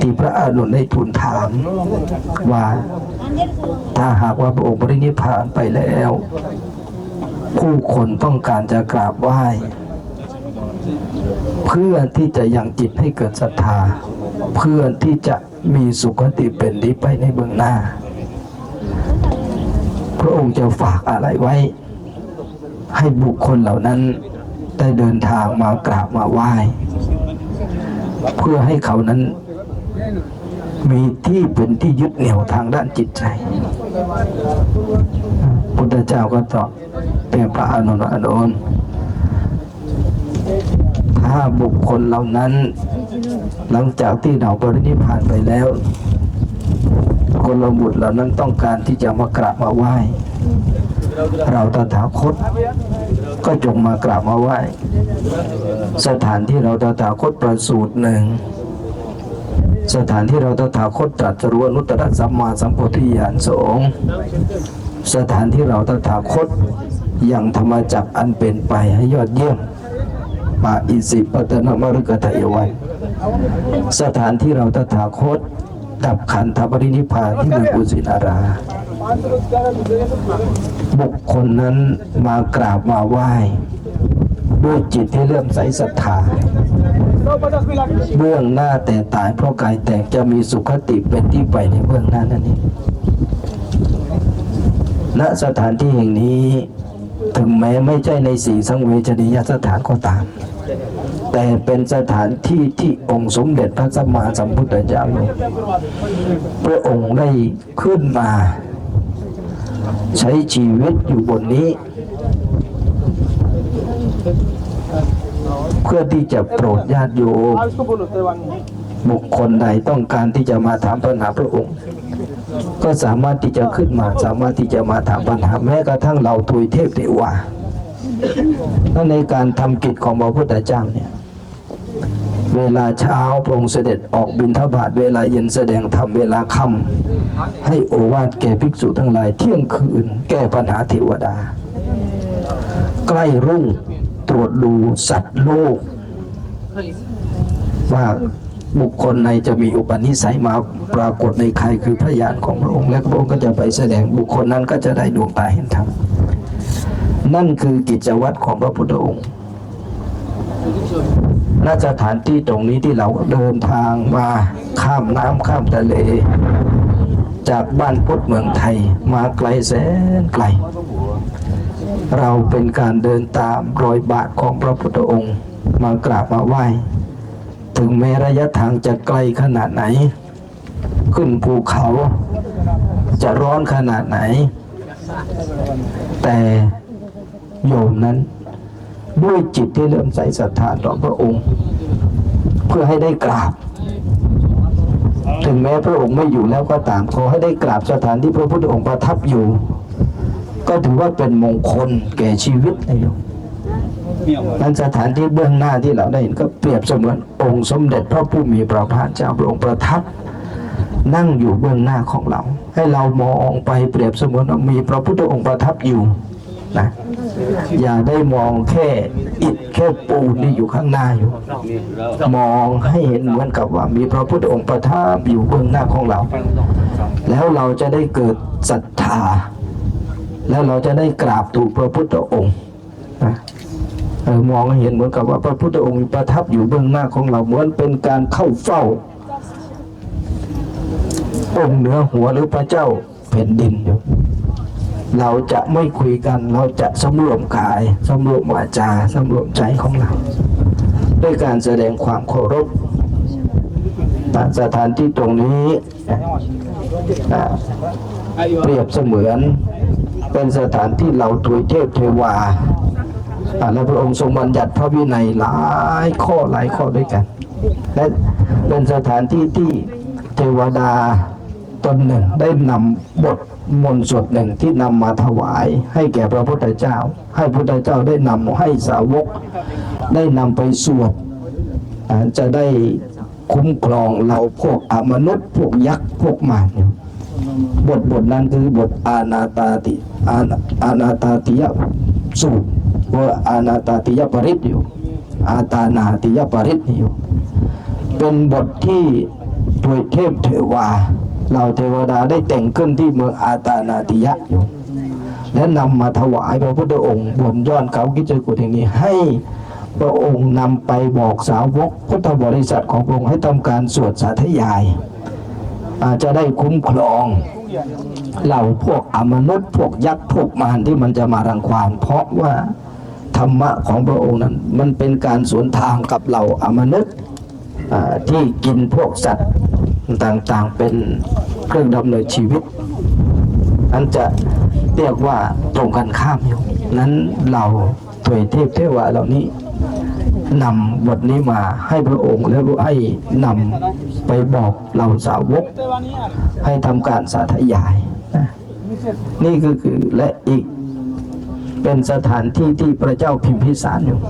ที่พระอานนท์ได้ทูลถามว่า ถ้าหากว่าพระองค์ปรินิพพานไปแล้ว ผู้คนต้องการจะกราบไหว้เพื่อที่จะยังจิตให้เกิดศรัทธา เพื่อที่จะมีสุขติเป็นดีไปในเบื้องหน้า พระองค์จะฝากอะไรไว้ ให้บุคคลเหล่านั้นได้เดินทางมากราบมาไหว้ เพื่อให้เขานั้น มีที่เป็นที่ยึดเหนี่ยวทางด้านจิตใจ พุทธเจ้าก็ตอบเป็นพระอนนท์ว่าอนนถ้าบุคคลเหล่านั้น หลังจากที่เราปรินิพานไปแล้ว คนละบุตรเหล่านั้นต้องการที่จะมากราบมาไหว้ เราตถาคต ก็จงมากราบมาไหว้ สถานที่เราตถาคตประสูติหนึ่ง สถานที่เราตถาคตตรัสรู้อนุตตรสัมมาสัมโพธิญาณสงสถานที่เราตถาคตยังธรรมจักอันเป็นไปให้ยอดเยี่ยมปาอิสิปตนมฤกตะเอวันสถานที่เราตถาคตดับขันธปรินิพานที่เมืองกุสินารา บุคคลนั้นมากราบมาไหว้ ด้วยจิตที่เริ่มใสศรัทธา เบื้องหน้าแต่ตายเพราะกายแตกจะมีสุขติเป็นที่ไปในเบื้องหน้านั่นเองณสถานที่แห่งนี้ถึงแม้ไม่ใช่ในสีสังเวชนียสถานก็ตาม แต่เป็นสถานที่ที่องค์สมเด็จพระสัมมาสัมพุทธเจ้าพระองค์ได้ขึ้นมา ใช้ชีวิตอยู่บนนี้ เพื่อที่จะโปรดญาติโยมบุคคลใดต้องการที่จะมาถามปัญหาพระองค์ ก็สามารถที่จะขึ้นมา สามารถที่จะมาถามปัญหาแม้กระทั่งเราทุยเทพเทวาและในการทำกิจของพระพุทธเจ้าเนี่ยเวลาเช้าพระองค์เสด็จออกบิณฑบาตเวลาเย็นแสดงธรรมเวลาค่ำให้โอวาทแก่ภิกษุทั้งหลายเที่ยงคืน แก้ปัญหาเทวดา ใกล้รุ่ง ตรวจดูสัตว์โลก ว่าบุคคลในจะมีอุปนิสัยมาปรากฏในใครคือพยานของพระองค์ และพระองค์ก็จะไปแสดงบุคคลนั้นก็จะได้ดวงตาเห็นธรรมนั่นคือกิจวัตรของพระพุทธองค์ณสถานที่ตรงนี้ที่เราเดินทางมาข้ามน้ำข้ามทะเล จากบ้านพุทธเมืองไทยมาไกลแสนไกล เราเป็นการเดินตามรอยบาทของพระพุทธองค์มากราบมาไหว้ ถึงแม้ระยะทางจะไกลขนาดไหน ขึ้นภูเขา จะร้อนขนาดไหน แต่โยมนั้นด้วยจิตที่เริ่มใส่ศรัทธาต่อพระองค์ เพื่อให้ได้กราบ ถึงแม้พระองค์ไม่อยู่แล้วก็ตามขอให้ได้กราบสถานที่พระพุทธองค์ประทับอยู่ ก็ถือว่าเป็นมงคลแก่ชีวิตนะโยมนั้นสถานที่เบื้องหน้าที่เราได้เห็นก็เปรียบเสมือนองค์สมเด็จพระผู้มีพระภาคเจ้าพระองค์ประทับ นั่งอยู่เบื้องหน้าของเรา ให้เรามองไปเปรียบเสมือนว่ามีพระพุทธองค์ประทับอยู่นะอย่าได้มองแค่อิฐแค่ปูนที่อยู่ข้างหน้าอยู่ มองให้เห็นเหมือนกับว่ามีพระพุทธองค์ประทับอยู่เบื้องหน้าของเรา แล้วเราจะได้เกิดศรัทธา แล้วเราจะได้กราบถูกพระพุทธองค์นะเออมองเห็นเหมือนกับว่าพระพุทธองค์ประทับอยู่เบื้องหน้าของเราเหมือนเป็นการเข้าเฝ้า องค์เหนือหัวหรือพระเจ้าแผ่นดินอยู่เราจะไม่คุยกันเราจะสำรวมกายสำรวมวาจาสำรวมใจของเรา ด้วยการแสดงความเคารพสถานที่ตรงนี้เปรียบเสมือน เป็นสถานที่เราถวยเทพเทวาและพระองค์ทรงบัญญัติพระวินัยหลายข้อหลายข้อด้วยกัน และเป็นสถานที่ที่เทวดาตนหนึ่งได้นำบทมนต์สวดหนึ่งที่นำมาถวาย ให้แก่พระพุทธเจ้า ให้พระพุทธเจ้าได้นำให้สาวก ได้นำไปสวดจะได้คุ้มครองเราพวกอมนุษย์พวกยักษ์พวกมาร บทบทนั้นคือบทอานาตาติอานาอานาตาติยสูตรว่าอานาตาติยปริตอยู่อาตานาติยปริตอยู่ เป็นบทที่โดยเทพเทวาเราเทวดาได้แต่งขึ้นที่เมืองอาตานาติยะอยู่และนำมาถวายพระพุทธองค์บนยอดเขากิจกุฎแห่งนี้ให้พระองค์นำไปบอกสาวกพุทธบริษัทของพระองค์ให้ทำการสวดสาธยาย จจะได้คุ้มครองเหล่าพวกอมนุษย์พวกยักษ์พวกมารที่มันจะมารังควานเพราะว่าธรรมะของพระองค์นั้น มันเป็นการสวนทางกับเหล่าอมนุษย์ที่กินพวกสัตว์ต่างๆเป็นเครื่องดำเนินชีวิต อันจะเรียกว่าตรงกันข้ามอยู่นั้นเราถวยเทพเทวะเหล่านี้นำบทนี้มาให้พระองค์แล้วให้นำ ไปบอกเราสาวกให้ทำการสาธยายนะนี่ก็คือและอีกเป็นสถานที่ที่พระเจ้าพิมพิสารอยู่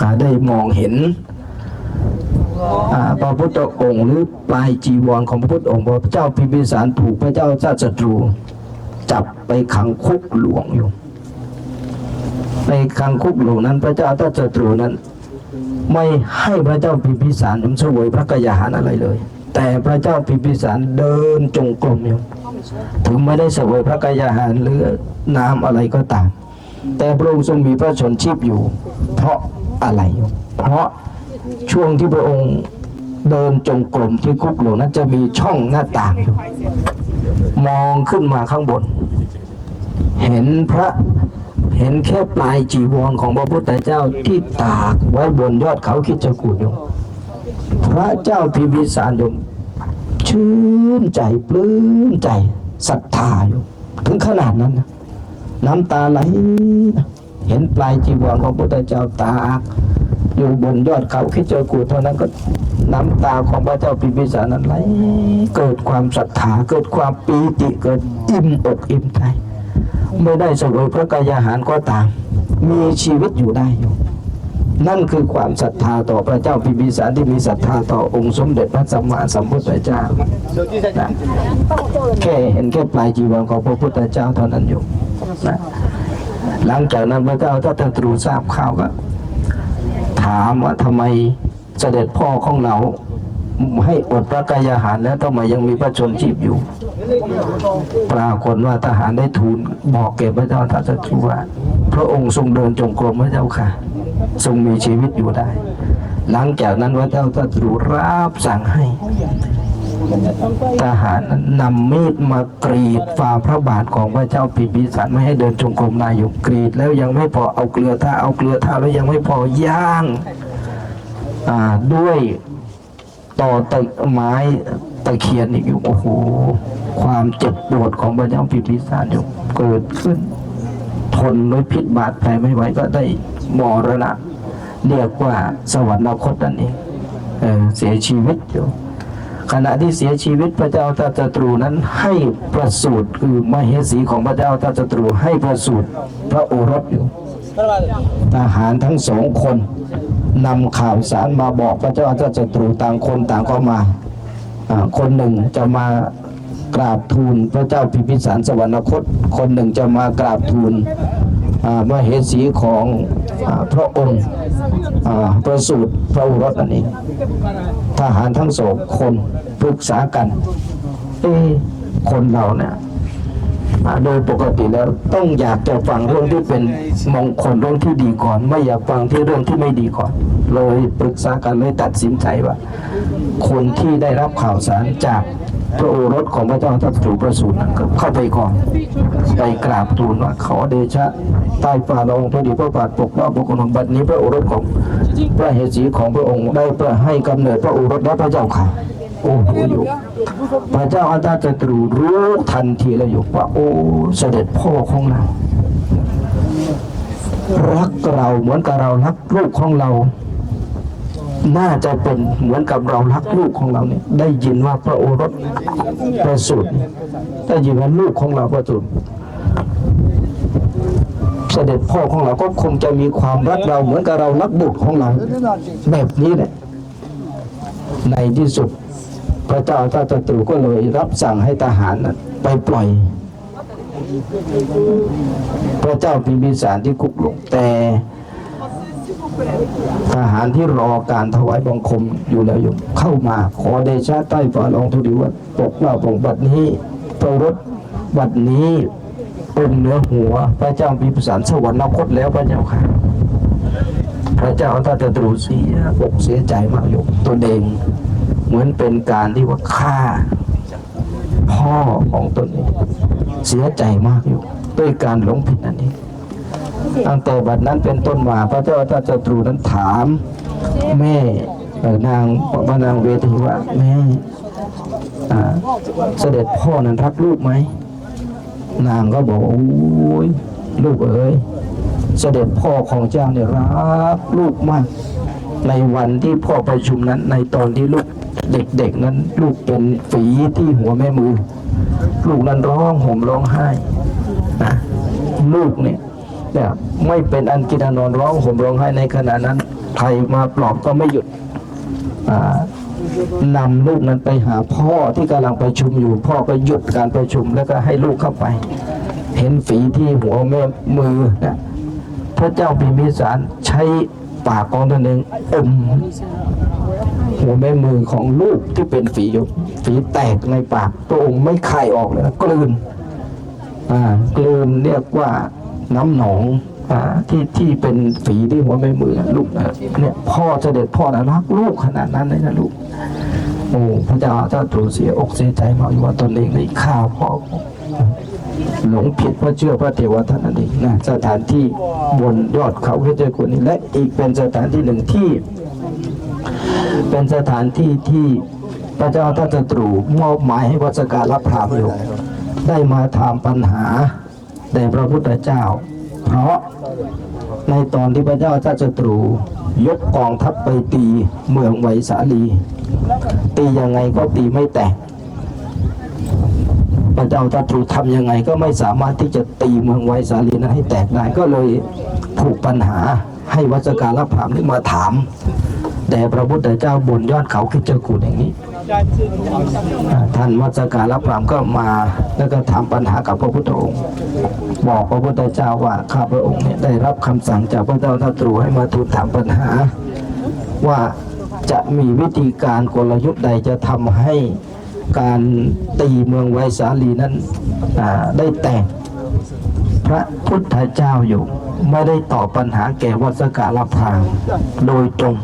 ก็ได้มองเห็นพระพุทธองค์หรือปลายจีวรของพระพุทธองค์พระเจ้าพิมพิสารถูกพระเจ้าชาติศัตรู จับไปขังคุกหลวงอยู่ ในขังคุกหลวงนั้นพระเจ้าชาติศัตรูนั้น ไม่ให้พระเจ้าพิมพิสารนำเสวยพระกยาหารอะไรเลย แต่พระเจ้าพิมพิสารเดินจงกรมอยู่ถึงไม่ได้เสวยพระกยาหารหรือน้ำอะไรก็ตาม แต่พระองค์ทรงมีพระชนชีพอยู่ เพราะอะไรอยู่เพราะช่วงที่พระองค์เดินจงกรมที่คุกหลวงนั้นจะมีช่องหน้าต่างอยู่มองขึ้นมาข้างบน เห็นพระ เห็นแค่ปลายจีวรของพระพุทธเจ้าที่ตากไว้บนยอดเขาคิดจกูอยู่พระเจ้าพิมพิสารยมชื่นใจปลื้มใจศรัทธาอยู่ถึงขนาดนั้นนะน้ำตาไหลเห็นปลายจีวรของพระพุทธเจ้าตากอยู่บนยอดเขาคิดจกูเท่านั้นก็น้ำตาของพระเจ้าพิมพิสารนั้นไหลเกิดความศรัทธาเกิดความปีติเกิดอิ่มอกอิ่มใจ ไม่ได้เสวยพระกายอาหารก็ตาม มีชีวิตอยู่ได้อยู่ นั่นคือความศรัทธาต่อพระเจ้าพิมพิสารที่มีศรัทธาต่อองค์สมเด็จพระสัมมาสัมพุทธเจ้านะแค่เห็นแค่ปลายจีวรของพระพุทธเจ้าเท่านั้นอยู่นะหลังจากนั้นพระเจ้าถ้าตรูทราบข่าวก็ถามว่าทำไมเสด็จพ่อของเราให้อดพระกายอาหารแล้วทำไมยังมีพระชนชีพอยู่ ปรากฏว่าทหารได้ทูลบอกแก่พระเจ้าทัตตรูว่า พระองค์ทรงเดินจงกรมพระเจ้าค่ะ ทรงมีชีวิตอยู่ได้ หลังจากนั้นพระเจ้าทัตตรูรับสั่งให้ทหารนำมีดมากรีดฝ่าพระบาทของพระเจ้าพิมพิสารไม่ให้เดินจงกรมนายอยู่กรีด แล้วยังไม่พอเอาเกลือท่าเอาเกลือท่าแล้วยังไม่พอย่างด้วยต่อตะไม้ตะเคียนอีกอยู่โอ้โห ความเจ็บปวดของพระเจ้าพิมพิสารอยู่เกิดขึ้น ทนด้วยพิษบาดแผลไม่ไหวก็ได้มรณะ เรียกว่าสวรรคตนั่นเองเออเสียชีวิตอยู่ ขณะที่เสียชีวิตพระเจ้าตาจตรูนั้นให้ประสูติคือมเหสีของพระเจ้าตาจตรูให้ประสูติพระโอรสอยู่ทหารทั้งสองคนนำข่าวสารมาบอกพระเจ้าเจ้าศัตรูต่างคนต่างก็มาอ่าคนหนึ่งจะมา กราบทูลพระเจ้าพิพิสารสวรรคต คนหนึ่งจะมากราบทูลอ่ามเหสีของอพระองค์ประสูติพระโอรสนั่นเองทหารทั้งสองคนปรึกษากันเอคนเราเนี่ยโดยปกติแล้วต้องอยากจะฟังเรื่องที่เป็นมงคลเรื่องที่ดีก่อน ไม่อยากฟังที่เรื่องที่ไม่ดีก่อน เลยปรึกษากันเลยตัดสินใจว่า คนที่ได้รับข่าวสารจาก พระโอรสของพระเจ้าทัตถูประสูติเข้าไปก่อน ไปกราบทูลว่าขอเดชะใต้ฝ่าละองค์พระดีพระบาทปกเกล้าปกกรมบัดนี้พระโอรสของพระเหสีของพระองค์ได้ประให้กำเนิดพระโอรสและพระเจ้าค่ะโอ้โหอยู่พระเจ้าอันตาจตรูรู้ทันทีเลยอยู่ว่าโอ้เสด็จพ่อของเรารักเราเหมือนกับเรารักลูกของเรา น่าจะเป็นเหมือนกับเรารักลูกของเราเนี่ย ได้ยินว่าพระโอรสประสูติได้ยินว่าลูกของเราประสูติเสด็จพ่อของเราก็คงจะมีความรักเราเหมือนกับเรารักบุตรของเรา แบบนี้แหละในที่สุด พระเจ้าเจ้าตรูก็เลยรับสั่งให้ทหารนั้นไปปล่อย พระเจ้าพิมพิสารที่คุกหลงแต่ ทหารที่รอการถวายบังคมอยู่แล้วโยมเข้ามาขอเดชะใต้ฝ่าลองทุดีวัดปกเล้าปกบัดนี้ประรถบัดนี้เป็นเหนือหัว พระเจ้าพิมพิสารสวรรคตแล้วพระเจ้าค่ะ พระเจ้าท่านจะตรูเสียอกเสียใจมากโยมตัวเองเหมือนเป็นการที่ว่าฆ่า พ่อของตนเองเสียใจมากอยู่ด้วยการหลงผิดนั่นเอง ตั้งแต่บัดนั้นเป็นต้นมาพระเจ้าท่านจตรูนั้นถามแม่นางพระนางเวทีว่าแม่เสด็จพ่อนั้นรักลูกไหม นางก็บอกว่าโอ้ยลูกเอ๋ยเสด็จพ่อของเจ้าเนี่ยรักลูกมาก ในวันที่พ่อประชุมนั้นในตอนที่ลูกเด็กๆนั้น ลูกเป็นฝีที่หัวแม่มือ ลูกนั้นร้องห่มร้องไห้นะลูกเนี่ย เนี่ยไม่เป็นอันกินอันนอนร้องห่มร้องไห้ในขณะนั้นใครมาปลอบก็ไม่หยุดนำลูกนั้นไปหาพ่อที่กำลังประชุมอยู่ พ่อก็หยุดการประชุมแล้วก็ให้ลูกเข้าไป เห็นฝีที่หัวแม่มือนะพระเจ้าพิมพิสารใช้ปากของตนเองอมหัวแม่มือของลูกที่เป็นฝีอยู่ฝีแตกในปากพระองค์ไม่คายออกเลยนะกลืนอ่ากลืนเรียกว่า น้ำหนองอที่ที่เป็นฝีที่หัวแม่มือลูกเนี่ยพ่อเสด็จพ่อนะรักลูกขนาดนั้นเลยนะลูกโอ้พระเจ้าเจ้าตรูเสียอกเสียใจมากว่าตนเองได้ฆ่าพ่อหลงผิดเพราะเชื่อพระเทวทัตนั่นเองนะสถานที่บนยอดเขาเพชรกุลนี้และอีกเป็นสถานที่หนึ่งที่ เป็นสถานที่ที่พระเจ้าท่านตรูมอบหมายให้วัสการรับพรามอยู่ได้มาถามปัญหา แด่พระพุทธเจ้า เพราะในตอนที่พระเจ้าท่านจตรูยกกองทัพไปตีเมืองไวสาลี ตียังไงก็ตีไม่แตกพระเจ้าตตรูทำยังไงก็ไม่สามารถที่จะตีเมืองไวสาลีนั้นให้แตกได้ก็เลยผูกปัญหาให้วัดสการรับพรามนี่มาถาม แต่พระพุทธเจ้าบนยอดเขาคิดเจกูดอย่างนี้ ท่านวัดสการรับพรามก็มาแล้วก็ถามปัญหากับพระพุทธองค์ บอกพระพุทธเจ้าว่าข้าพระองค์เนี่ยได้รับคำสั่งจากพระเจ้าทัตรูให้มาทูลถามปัญหา ว่าจะมีวิธีการกลยุทธ์ใดจะทำให้การตีเมืองไวสาลีนั้นได้แตกพระพุทธเจ้าอยู่ไม่ได้ตอบปัญหาแก่วัสการพรามโดยตรง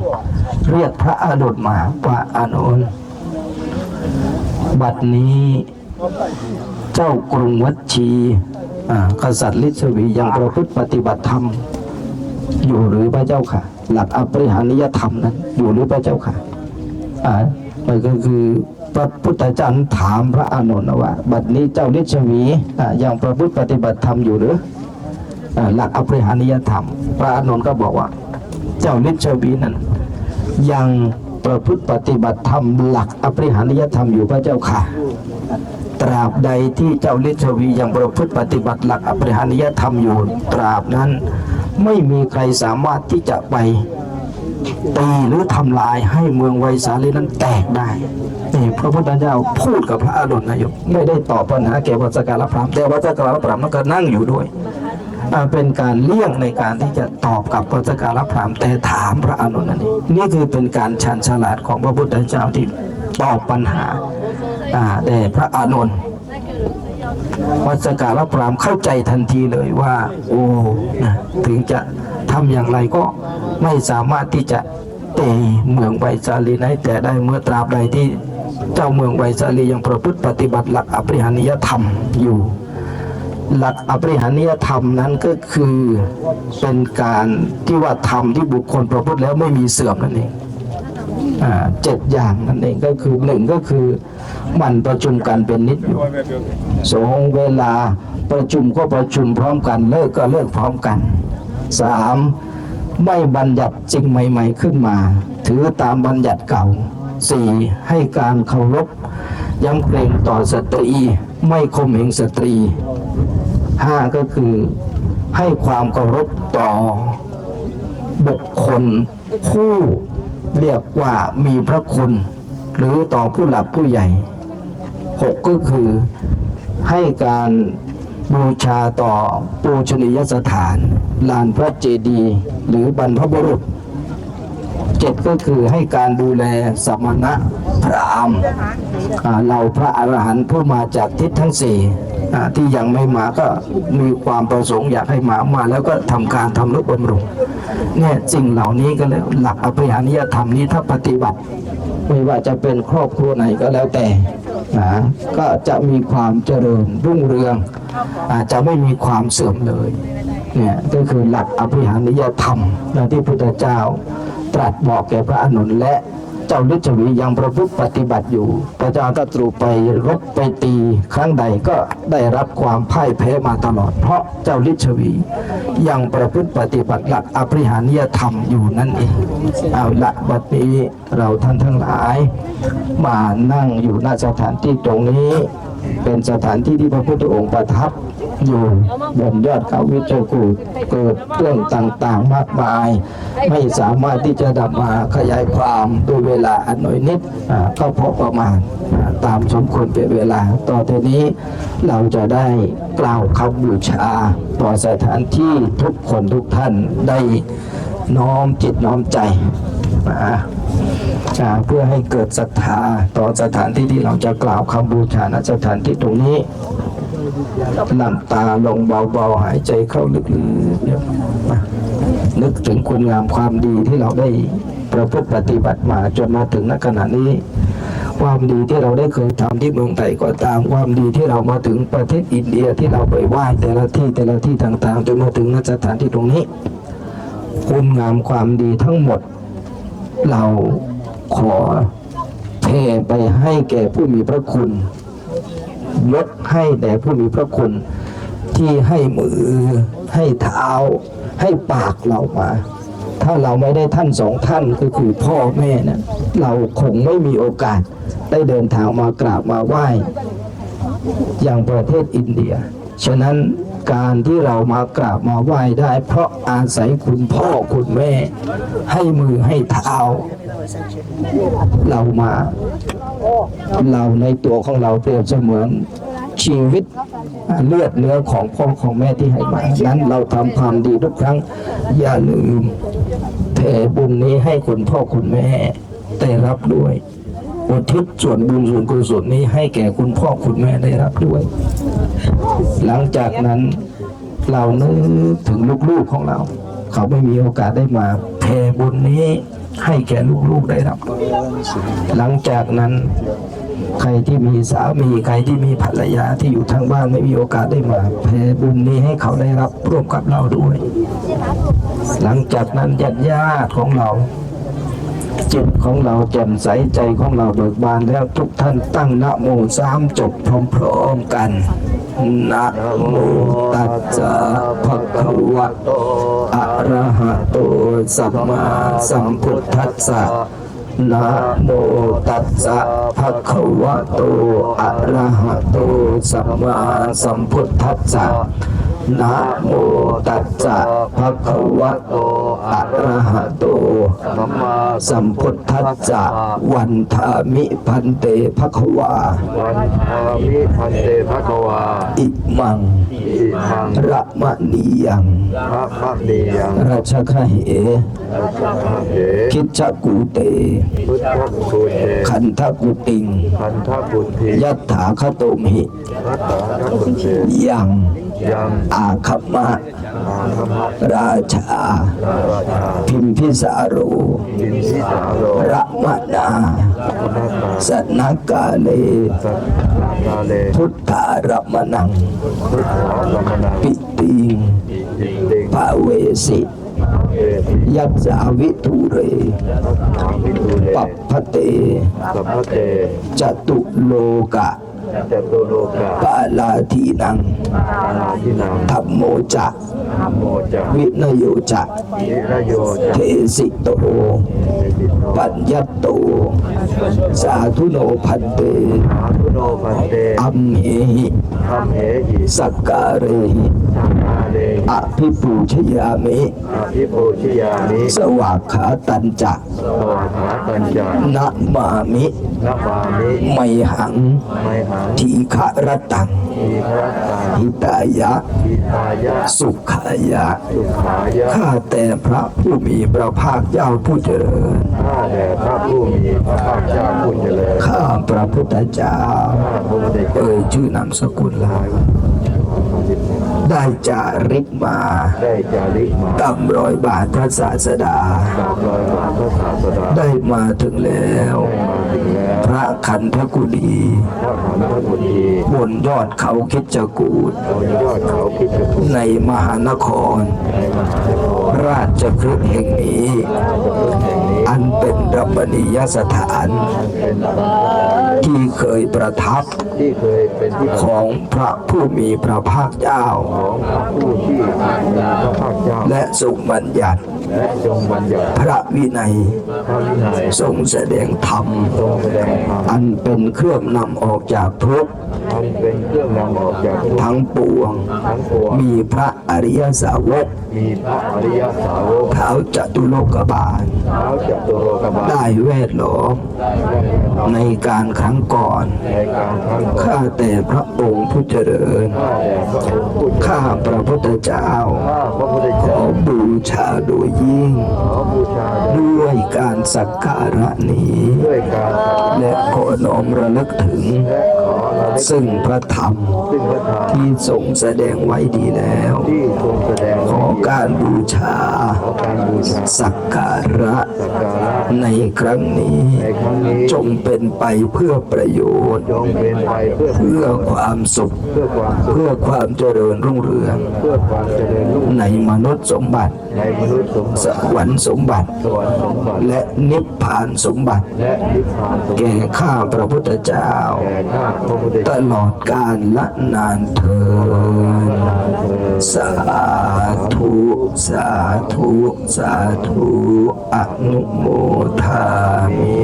เรียกพระอานนท์มาว่าอานนท์ บัดนี้ เจ้ากรุงวัดชีกษัตริย์ลิชวียังประพฤติปฏิบัติธรรม อยู่หรือพระเจ้าค่ะ หลักอปริหานิยธรรมนั้น อยู่หรือพระเจ้าค่ะอ่ามันก็คือพระพุทธเจ้าถามพระอานนท์ว่า บัดนี้เจ้าฤชวียังประพฤติปฏิบัติธรรมอยู่หรือหลักอภิหานิยธรรม พระอานนท์ก็บอกว่า เจ้าฤชวีนั้นยัง ประพฤติปฏิบัติธรรมหลักอภิหานิยธรรมอยู่พระเจ้าค่ะ ตราบใดที่เจ้าฤชวียังประพฤติปฏิบัติหลักอภิหานิยธรรมอยู่ตราบนั้น ไม่มีใครสามารถที่จะไปตีหรือทำลายให้เมืองไวสาลีนั้นแตกได้นี่พระพุทธเจ้าพูดกับพระอานนท์นายกไม่ได้ตอบปัญหาแก่วัสการพรามแต่วัสการพรามมันก็นั่งอยู่ด้วย เป็นการเลี่ยงในการที่จะตอบกับวัดสการพรามแต่ถามพระอนนท์นั่นเองนี่คือเป็นการชันฉลาดของพระพุทธเจ้าที่ตอบปัญหาแด่พระอานนวัสการพรามเข้าใจทันทีเลยว่า โอ้นะถึงจะทำอย่างไรก็ไม่สามารถที่จะเตะเมืองไวสาลีให้แต่ได้เมื่อตราบใดที่เจ้าเมืองไวสาลียังประพฤติปฏิบัติหลักอภิหานิยธรรมอยู่ หลักอภิหานิยธรรมนั้นก็คือเป็นการที่ว่าธรรมที่บุคคลประพฤติแล้วไม่มีเสื่อมนั่นเองเจ็ดอย่างนั่นเองก็คือหนึ่งก็คือมันประชุมกันเป็นนิดอยู่สองเวลาประชุมก็ประชุมพร้อมกันเลิกก็เลิกพร้อมกันสามไม่บัญญัติสิ่งใหม่ ๆขึ้นมา ถือตามบัญญัติเก่าสี่ให้การเคารพยำเกรงต่อสตรี ไม่ข่มเหงสตรี ห้าก็คือให้ความเคารพต่อบุคคลผู้เรียกว่ามีพระคุณ หรือต่อผู้หลักผู้ใหญ่หกก็คือให้การบูชาต่อปูชนียสถานลานพระเจดีย์หรือบรรพบุรุษเจ็ดก็คือให้การดูแลสมณะพรามณ์อ่าเราพระอรหันต์ผู้มาจากทิศทั้งสี่ ที่ยังไม่มาก็มีความประสงค์อยากให้มามาแล้วก็ทำการทำนุบำรุงเนี่ยสิ่งเหล่านี้ก็เลยหลักอภิหานิยธรรมนี้ถ้าปฏิบัติไม่ว่าจะเป็นครอบครัวไหนก็แล้วแต่นะก็จะมีความเจริญรุ่งเรือง อาจจะไม่มีความเสื่อมเลยเนี่ยก็คือหลักอภิหานิยธรรมที่พุทธเจ้าตรัสบอกแก่พระอานนและ เจ้าฤาวียังประพฤติปฏิบัติอยู่พระเจ้าตรัสรูไปรบไปตีครั้งใดก็ได้รับความพ่ายแพ้มาตลอด เพราะเจ้าฤาวียังประพฤติปฏิบัติหลักอภิหานิยธรรมอยู่นั่นเองเอาละบัดนี้เราท่านทั้งหลาย มานั่งอยู่ณสถานที่ตรงนี้ เป็นสถานที่ที่พระพุทธองค์ประทับอยู่บนยอดเขาวิจกูเกิดเรื่องต่างๆมากมาย ไม่สามารถที่จะดับมาขยายความด้วยเวลาอันน้อยนิดก็พอประมาณตามสมควรเป็นเวลา ต่อทีนี้เราจะได้กล่าวคำบูชา ต่อสถานที่ทุกคนทุกท่านได้น้อมจิตน้อมใจนะ อ่าเพื่อให้เกิดศรัทธาต่อสถานที่ที่เราจะกล่าวคำบูชาณสถานที่ตรงนี้หลับตาลงเบาๆหายใจเข้าลึกๆนึกถึงคุณงามความดีที่เราได้ประพฤติปฏิบัติมาจนมาถึงณขณะนี้ ความดีที่เราได้เคยทำที่เมืองไทยก็ตามความดีที่เรามาถึงประเทศอินเดียที่เราไปไหว้แต่ละที่แต่ละที่ต่างๆ จนมาถึงณสถานที่ตรงนี้ คุณงามความดีทั้งหมด เราขอแผ่ไปให้แก่ผู้มีพระคุณ ยกให้แด่ผู้มีพระคุณ ที่ให้มือให้เท้า ให้ปากเรามา ถ้าเราไม่ได้ท่านสองท่านก็คือพ่อแม่นะเราคงไม่มีโอกาสได้เดินทางมากราบมาไหว้ อย่างประเทศอินเดีย ฉะนั้น การที่เรามากราบมาไหว้ได้ เพราะอาศัยคุณพ่อคุณแม่ ให้มือให้เท้า เรามา เราในตัวของเราเปรียบเสมือนชีวิตเลือดเนื้อของพ่อของแม่ที่ให้มานั้นเราทำความดีทุกครั้ง อย่าลืมแผ่บุญนี้ให้คุณพ่อคุณแม่ได้รับด้วยอุทิศส่วนบุญส่วนกุศลนี้ให้แก่คุณพ่อคุณแม่ได้รับด้วย หลังจากนั้นเรานึกถึงลูกๆของเรา เขาไม่มีโอกาสได้มาแผ่บุญนี้ให้แก่ลูกๆได้รับ หลังจากนั้นใครที่มีสามีใครที่มีภรรยาที่อยู่ทางบ้านไม่มีโอกาสได้มาแผ่บุญนี้ให้เขาได้รับร่วมกับเราด้วย หลังจากนั้นญาติญาติของเรา จิตของเราแจ่มใสใจของเราเบิกบานแล้วทุกท่านตั้งนะโมสามจบพร้อมๆกันนะโมตัสสะภะคะวะโตอะระหะโตสัมมาสัมพุทธัสสะนะโมตัสสะภะคะวะโตอะระหะโตสัมมาสัมพุทธัสสะ นะโมตัสสะภะคะวะโตอะระหะโตสัมมาสัมพุทธัสสะวันทามิพันเตภควาวันอามิพันเตภะคะวาอิมังอิมังระมะนียังพระมะนียังราชคเหอาจารย์เหคิจจกูเตพุทธภูเตขันทกุติงพันธบุตรียัตถาคโตมหิพัตตาคบุเตยัง ยังอาคัมมะอาธรรมราชาราชา พิมพิสารโรอินทิสาโรระมะนาพุทธตาสนากาเลสัตตาเลพุทธารมนังพุทธากรรมนังปิติงอิติงภาเวสิเอติยัสสาวิทุเรพัตตาวิทูเลปัปพเตสัพพเต จตุโลกะ จตุโลกาปาลาทีนังอาลาทินังธัมโมจะธัมโมจะวินโยจะนิรโยจะเทสิโตเตติโนปัญญตโตสาธุโนพันเตสาธุโนพันเตอัมเหหิธัมเหหิสักการเรหิสังฆาเรอภิปูชยามิอภิปูชยามิสวากขาตันจะสวาขาปัญจนะมามินะมามิไมหังไมหังทีฆะรตังทีฆรัตตังหิตายะทิตายะสุขายะ สุขายะ ข้าแต่พระผู้มีพระภาคเจ้าผู้เจริญ ข้าแด่พระผู้มีพระภาคเจ้าผู้เจริญ ข้าพระพุทธเจ้าข้าพระพุทธเจ้าเอ่ยชื่อนามสกุลลาย ได้จาริกมา ได้จาริกมาตามรอยบาทพระศาสดาตามรอยบาทพระศาสดา ได้มาถึงแล้วมาถึงแล้วพระขันธกุฎีพระขันธกุฎีบนยอดเขาคิดจกูดบนยอดเขาพิพิธในมหานครในมหานคร ราชคฤห์แห่งนี้แห่งนี้ อันเป็นรมณียสถานเป็นธรรมที่เคยประทับที่เคยเป็นที่ของพระผู้มีพระภาคเจ้าของพระผู้ที่มีพระภาคเจ้า และทรงบัญญัติและจงบัญญัติพระวินัยพระวินัยทรงแสดงธรรมทรงแสดงธรรม อันเป็นเครื่องนำออกจากทุกข์อันเป็นเครื่องนำออกจากทุกข์ทั้งปวงทั้งปวง มีพระอ ริยสาวก มีพระอริยสาวกเท้าจตุโลกบาล เท้าจัตุโลกบาลได้แวดล้อมในการครั้งก่อน ในการครั้งก่อนข้าแต่พระองค์ผู้เจริญ ข้าแด่พระองค์ผู้เจริญข้าพระพุทธเจ้า ข้าพระพุทธขเจ้าอบูชาโดยยิ่ง ขอบูชาด้วยการสักการะนี้ ด้วยการสักการะและขอน้อมระลึกถึง และขอเราได้ซึ่งพระธรรมซึ่งพระธรรมที่ทรงแสดงไว้ดีแล้ว ที่ทรงแสดงขอ การบูชาขอการบูชา สักการะในครั้งนี้ จงเป็นไปเพื่อประโยชน์ เพื่อความสุข เพื่อความเจริญรุ่งเรือง ในมนุษย์สมบัติ สวรรค์สมบัติ และนิพพานสมบัติ แก่ข้าพระพุทธเจ้า ตลอดกาลละนานเทินสาธุสาธุสาธุอนุโมทามิ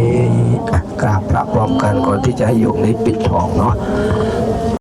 กราบพระพร้อมกันก่อนที่จะให้โยมได้ปิดทองเนาะ